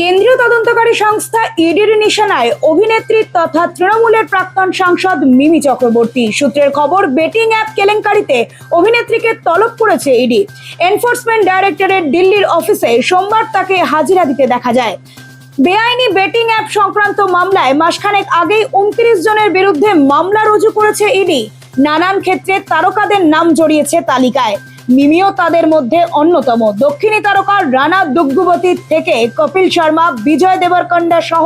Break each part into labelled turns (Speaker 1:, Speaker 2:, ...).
Speaker 1: কেন্দ্রীয় তদন্তকারী সংস্থা ইডির নিশানায় অভিনেত্রী তথা তৃণমূলের প্রাক্তন সাংসদ মিমি চক্রবর্তী। সূত্রের খবর, বেটিং অ্যাপ কেলেঙ্কারিতে অভিনেত্রীকে তলব করেছে ইডি। এনফোর্সমেন্ট ডাইরেক্টরেট দিল্লির অফিসে সোমবার তাকে হাজিরা দিতে দেখা যায়। বেআইনি বেটিং অ্যাপ সংক্রান্ত মামলায় মাসখানেক আগেই উনত্রিশ জনের বিরুদ্ধে মামলা রুজু করেছে ইডি। নানান ক্ষেত্রে তারকাদের নাম জড়িয়েছে তালিকায়। মিমিও তাদের মধ্যে অন্যতম। দক্ষিণী তারকা রানা দুগ্গুবতী থেকে কপিল শর্মা, বিজয় দেবরকন্ডা সহ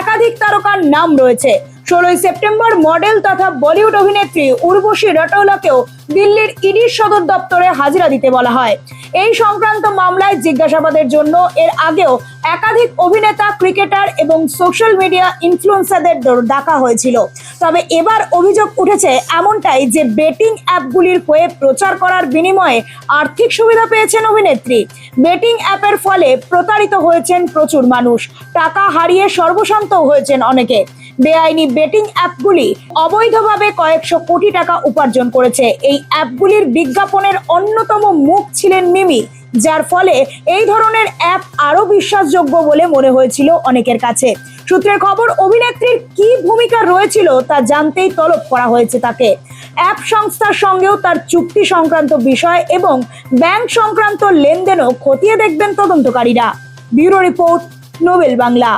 Speaker 1: একাধিক তারকার নাম রয়েছে। ষোলোই সেপ্টেম্বর মডেল তথা বলিউড অভিনেত্রী উর্বশী রটৌলাকেও দিল্লির ইডির সদর দপ্তরে হাজিরা দিতে বলা হয়। এই সংক্রান্ত মামলায় জিজ্ঞাসাবাদের জন্য এর আগেও একাধিক অভিনেতা, ক্রিকেটার এবং সোশ্যাল মিডিয়া ইনফ্লুয়েন্সারদের ডাকা হয়েছিল। তবে এবার অভিযোগ উঠেছে এমনটাই যে বেটিং অ্যাপগুলির হয়ে প্রচার করার বিনিময়ে আর্থিক সুবিধা পেয়েছেন অভিনেত্রী। বেটিং অ্যাপের ফলে প্রতারিত হয়েছেন প্রচুর মানুষ। টাকা হারিয়ে সর্বশান্ত হয়েছেন অনেকে। বেআইনি বেটিং অ্যাপগুলি অবৈধভাবে কয়েকশো কোটি টাকা উপার্জন করেছে। এই অ্যাপগুলির বিজ্ঞাপনের অন্যতম মুখ ছিলেন মিমি, যার ফলে এই ধরনের অ্যাপ আরও বিশ্বাসযোগ্য বলে মনে হয়েছিল অনেকের কাছে। সূত্রের খবর, অভিনেত্রীর কি ভূমিকা রয়েছিল তা জানতেই তলব করা হয়েছে তাকে। অ্যাপ সংস্থার সঙ্গেও তার চুক্তি সংক্রান্ত বিষয় এবং ব্যাংক সংক্রান্ত লেনদেনও খতিয়ে দেখবেন তদন্তকারীরা। Bureau report, Nobel Bangla.